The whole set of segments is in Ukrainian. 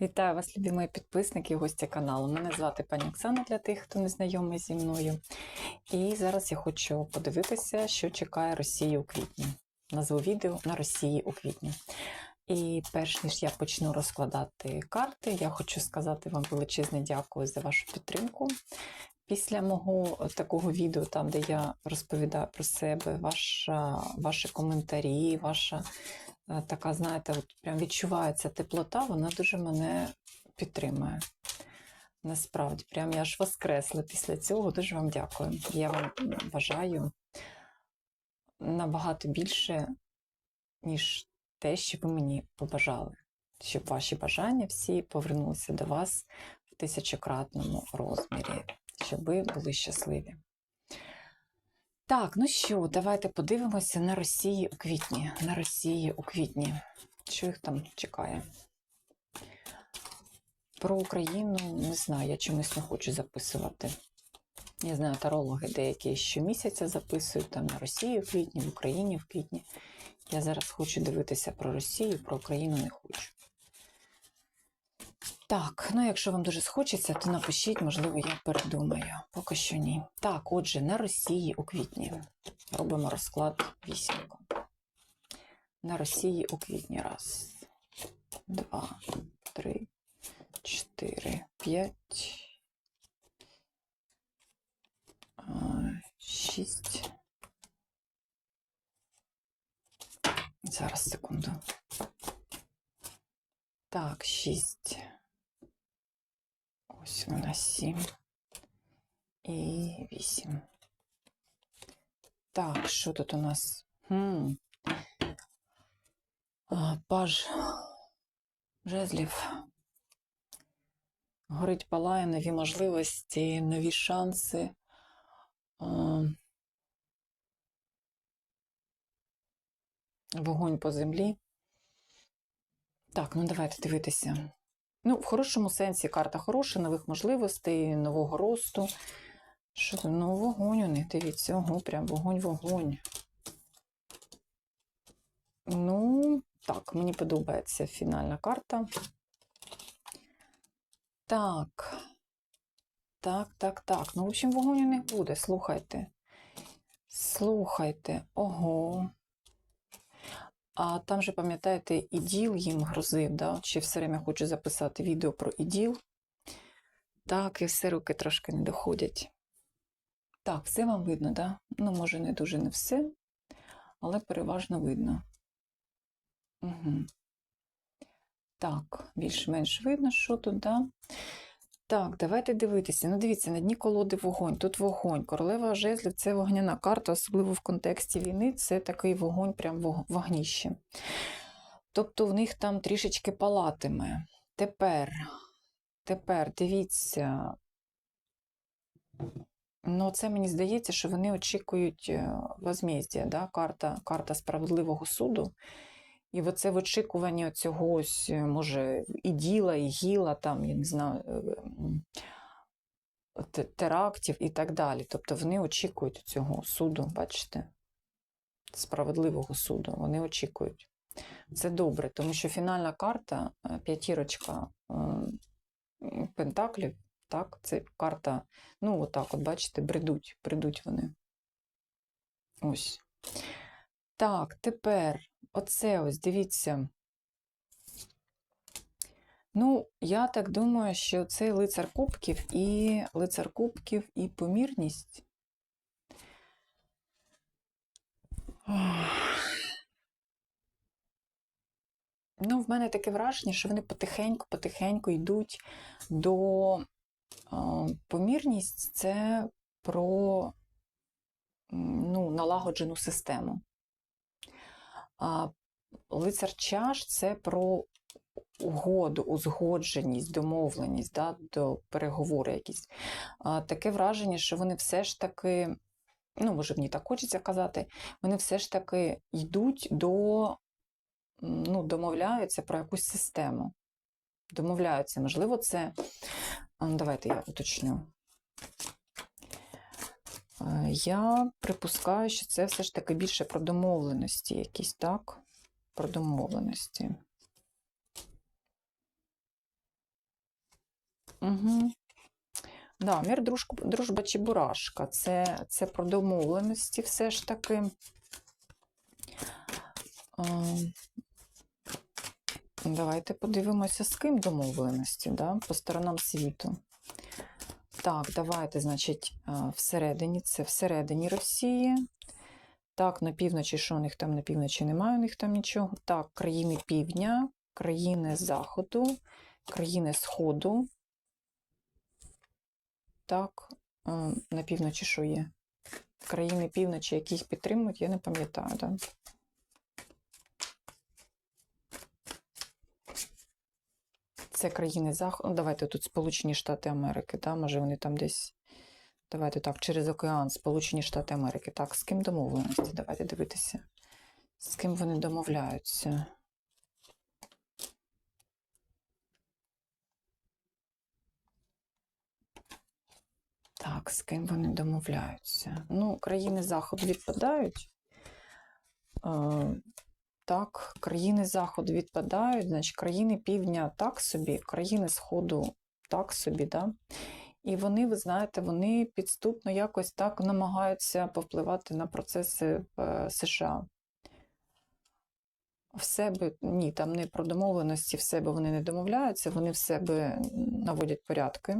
Вітаю вас, любі мої підписники і гості каналу. Мене звати пані Оксана для тих, хто не знайомий зі мною. І зараз я хочу подивитися, що чекає Росію у квітні. Назву відео на Росії у квітні. І перш ніж я почну розкладати карти, я хочу сказати вам величезне дякую за вашу підтримку. Після мого такого відео, там, де я розповідаю про себе, ваша, ваші коментарі, ваша е, така, знаєте, от прям відчувається теплота, вона дуже мене підтримує. Насправді, прям я аж воскресла після цього. Дуже вам дякую. Я вам бажаю набагато більше, ніж те, що ви мені побажали. Щоб ваші бажання всі повернулися до вас в тисячократному розмірі, щоб ви були щасливі. Так, ну що, давайте подивимося на Росії у квітні. На Росії у квітні. Що їх там чекає? Про Україну не знаю, я чомусь не хочу записувати. Я знаю, тарологи деякі щомісяця записують там на Росії в квітні, в Україні в квітні. Я зараз хочу дивитися про Росію, про Україну не хочу. Так, ну якщо вам дуже схочеться, то напишіть, можливо, я передумаю. Поки що ні. Так, отже, на Росії у квітні. Робимо розклад вісімку. На Росії у квітні. Раз, два, три, чотири, п'ять. Шість. Зараз секунду. Так, шість. Ось вона сім. І вісім. Так, що тут у нас? Хм. Паж жезлів. Горить палає нові можливості, нові шанси. Вогонь по землі. Так, ну давайте дивитися. Ну, в хорошому сенсі карта хороша, нових можливостей, нового росту. Що це? Ну, вогонь у них, дивіться, ого, прям вогонь-вогонь. Ну, так, мені подобається фінальна карта. Так. Так, так, так. Ну, в общем, вогонь у них буде, слухайте. Слухайте, ого. А там же, пам'ятаєте, іділ їм грозив, да? чи все время хочу записати відео про іділ. Так, і все руки трошки не доходять. Так, все вам видно, да? Ну, може, не дуже не все, але переважно видно. Угу. Так, більш-менш видно, що тут, да? Так, давайте дивитися. Ну, дивіться, на дні колоди вогонь. Тут вогонь. Королева жезлів це вогняна карта, особливо в контексті війни, це такий вогонь, прям вогніще. Тобто в них там трішечки палатиме. Тепер, тепер дивіться. Ну, це мені здається, що вони очікують е, возмездя, да? карта, карта справедливого суду. І оце в очікуванні цього ось, е, може, і діла, і гіла, там, я не знаю, е, те- терактів і так далі. Тобто вони очікують цього суду, бачите? Справедливого суду. Вони очікують. Це добре, тому що фінальна карта, е, п'ятірочка е, пентаклів, так, це карта, ну, отак, от, бачите, бредуть, бредуть вони. Ось. Так, тепер оце ось, дивіться. Ну, я так думаю, що цей лицар кубків і лицар кубків і помірність. Ну, в мене таке враження, що вони потихеньку-потихеньку йдуть до помірність це про ну, налагоджену систему. А лицар чаш це про угоду, узгодженість, домовленість, да, до переговори якісь. Таке враження, що вони все ж таки, ну, може, мені так хочеться казати, вони все ж таки йдуть до, ну, домовляються про якусь систему. Домовляються, можливо, це. Давайте я уточню. Е, Я припускаю, що це все ж таки більше про домовленості якісь, так? Про домовленості. Угу. Да, мир, дружба, дружба чи бурашка. Це, це про домовленості все ж таки. А, давайте подивимося, з ким домовленості, да? по сторонам світу. Так, давайте, значить, всередині, це всередині Росії. Так, на півночі, що у них там на півночі немає, у них там нічого. Так, країни півдня, країни заходу, країни Сходу. Так, на півночі що є? Країни півночі, які їх підтримують, я не пам'ятаю, так? Це країни Заходу. Давайте тут Сполучені Штати Америки, да? може вони там десь. Давайте так, через океан, Сполучені Штати Америки. Так, з ким домовленості? Давайте дивитися. З ким вони домовляються. Так, з ким вони домовляються? Ну, країни Заходу відпадають. Так, країни Заходу відпадають, значить, країни Півдня так собі, країни Сходу так собі, да? І вони, ви знаєте, вони підступно якось так намагаються повпливати на процеси в е, США. В себе ні, там не про домовленості, в себе вони не домовляються, вони в себе наводять порядки.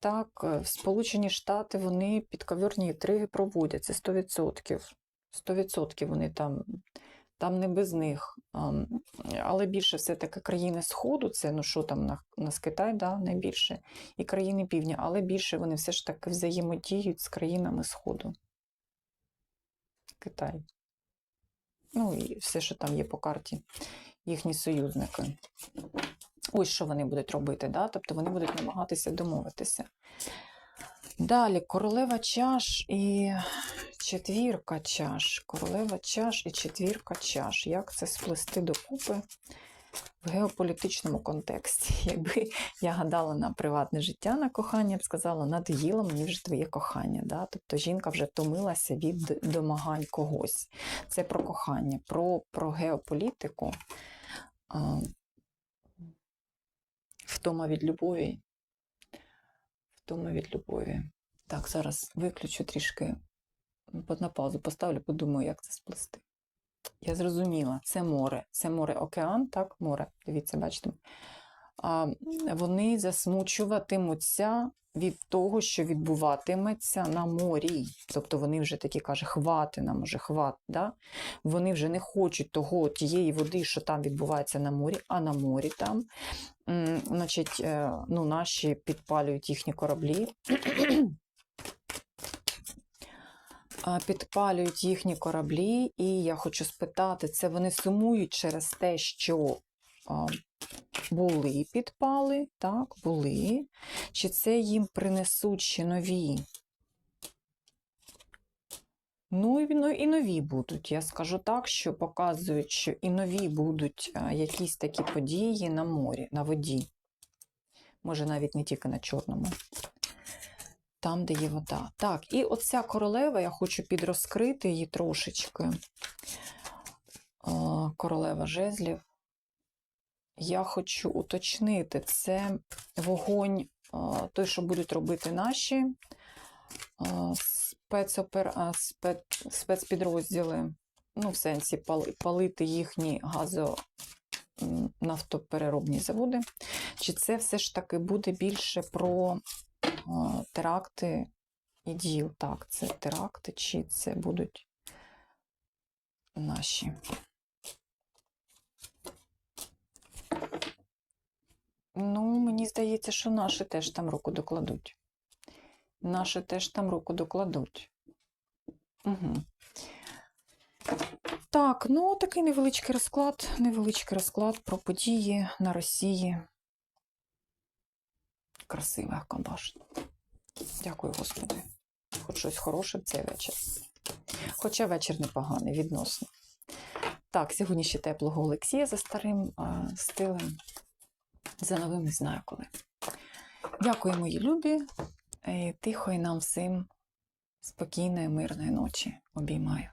Так, е, в Сполучені Штати вони підковірні інтриги проводять, це 100%. 100% вони там, там не без них. Але більше все-таки країни Сходу, це ну що там на- нас Китай, да, найбільше, і країни Півдня, але більше вони все ж таки взаємодіють з країнами Сходу. Китай. Ну і все, що там є по карті, їхні союзники. Ось що вони будуть робити, да? тобто вони будуть намагатися домовитися. Далі королева чаш і четвірка чаш. Королева чаш і четвірка чаш. Як це сплести докупи в геополітичному контексті? Якби я гадала на приватне життя, на кохання, я б сказала, надоїло мені вже твоє кохання. Да? Тобто жінка вже втомилася від домагань когось. Це про кохання, про, про геополітику. Втома від любові. Втома від любові. Так, зараз виключу трішки на паузу, поставлю, подумаю, як це сплести. Я зрозуміла, це море. Це море океан, так, море. Дивіться, бачите. Вони засмучуватимуться від того, що відбуватиметься на морі. Тобто вони вже такі каже, хвати нам уже, хват. Да? Вони вже не хочуть того, тієї води, що там відбувається на морі, а на морі там. Значить, е, ну, наші підпалюють їхні кораблі. Підпалюють їхні кораблі, і я хочу спитати, це вони сумують через те, що були підпали, так, були, чи це їм принесуть ще нові? Ну і, нові будуть. Я скажу так, що показують, що і нові будуть якісь такі події на морі, на воді. Може, навіть не тільки на Чорному. Там, де є вода. Так, і оця королева, я хочу підрозкрити її трошечки. Королева жезлів. Я хочу уточнити, це вогонь, той, що будуть робити наші спецопер... спец... спецпідрозділи, ну, в сенсі палити їхні газо. Нафтопереробні заводи. Чи це все ж таки буде більше про теракти і діл? Так, це теракти, чи це будуть наші? Ну, мені здається, що наші теж там руку докладуть. Наші теж там руку докладуть. Угу. Так, ну такий невеличкий розклад, невеличкий розклад про події на Росії. Красивий Акабаш. Дякую, Господи. Хоч щось хороше в цей вечір. Хоча вечір непоганий, відносно. Так, сьогодні ще теплого Олексія за старим а, стилем. За новим не знаю коли. Дякую, мої любі. тихо Тихої нам всім спокійної, мирної ночі. Обіймаю.